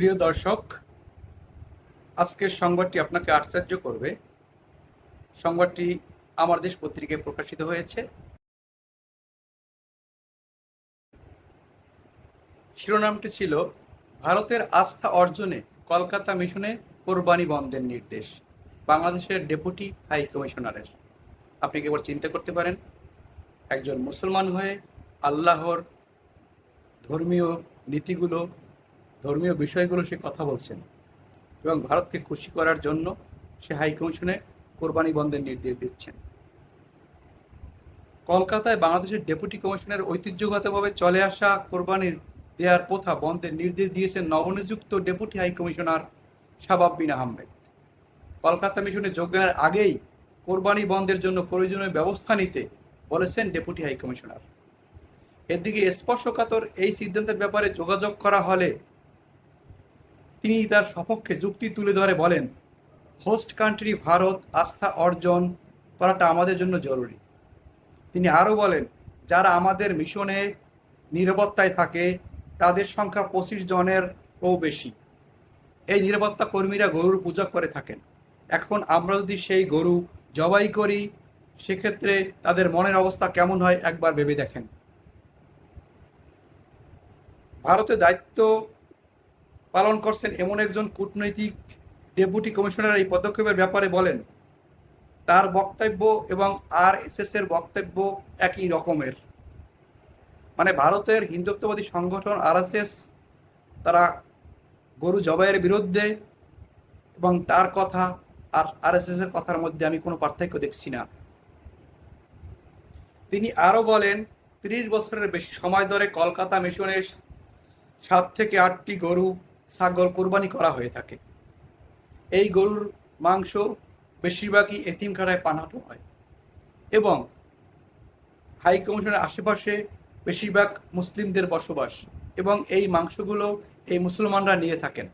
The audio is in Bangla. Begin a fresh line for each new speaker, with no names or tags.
প্রিয় দর্শক, আজকের সংবাদটি আপনাকে আশ্চর্য করবে। সংবাদটি আমার দেশ পত্রিকায় প্রকাশিত হয়েছে। শিরোনামটি ছিল, ভারতের আস্থা অর্জনে কলকাতা মিশনে কোরবানি বন্ধের নির্দেশ, বাংলাদেশের ডেপুটি হাই কমিশনারের। আপনি কেবল চিন্তা করতে পারেন, একজন মুসলমান হয়ে আল্লাহর ধর্মীয় নীতিগুলো ধর্মীয় বিষয়গুলো সে কথা বলছেন। এবং ভারতকে খুশি করার জন্য সে হাইকমিশনে কোরবানি বন্ধের নির্দেশ দিচ্ছেন। কলকাতায় বাংলাদেশের ডেপুটি কমিশনের ঐতিহ্যগতভাবে চলে আসা কোরবানির দেওয়ার প্রথা বন্ধের নির্দেশ দিয়েছেন নবনিযুক্ত deputy high commissioner Shabab Ahmed. Kolkata মিশনে যোগদানের আগেই কোরবানি বন্ধের জন্য প্রয়োজনীয় ব্যবস্থা নিতে বলেছেন ডেপুটি হাই কমিশনার। এদিকে স্পর্শকাতর এই সিদ্ধান্তের ব্যাপারে যোগাযোগ করা হলে তিনি তার সপক্ষে যুক্তি তুলে ধরে বলেন, হোস্ট কান্ট্রি, ভারত, আস্থা অর্জন করাটা আমাদের জন্য জরুরি। তিনি আরও বলেন, যারা আমাদের মিশনে নিরাপত্তায় থাকে, তাদের সংখ্যা পঁচিশ জনের ও বেশি। এই নিরাপত্তা কর্মীরা গরুর পূজা করে থাকেন। এখন আমরা যদি সেই গরু জবাই করি, সেক্ষেত্রে তাদের মনের অবস্থা কেমন হয় একবার ভেবে দেখেন। ভারতে দায়িত্ব পালন করছেন এমন একজন কূটনৈতিক ডেপুটি কমিশনার এই পদক্ষেপের ব্যাপারে বলেন, তার বক্তব্য এবং আর এর বক্তব্য একই রকমের। মানে ভারতের হিন্দুত্ববাদী সংগঠন আর এস এস তারা গরু জবাইয়ের বিরুদ্ধে এবং তার কথা আর আর এস এস এর কথার মধ্যে আমি কোনো পার্থক্য দেখছি না। তিনি আরও বলেন, তিরিশ বছরের বেশি সময় ধরে কলকাতা মিশনের সাত থেকে আটটি গরু ছাগল কোরবানি করা হয়ে থাকে। এই গরুর মাংস বেশিরভাগই এতিমখানায় পানাটো হয়। এবং হাই কমিশনের আশেপাশে বেশিরভাগ মুসলিমদের বসবাস এবং এই মাংসগুলো এই মুসলমানরা নিয়ে থাকেন।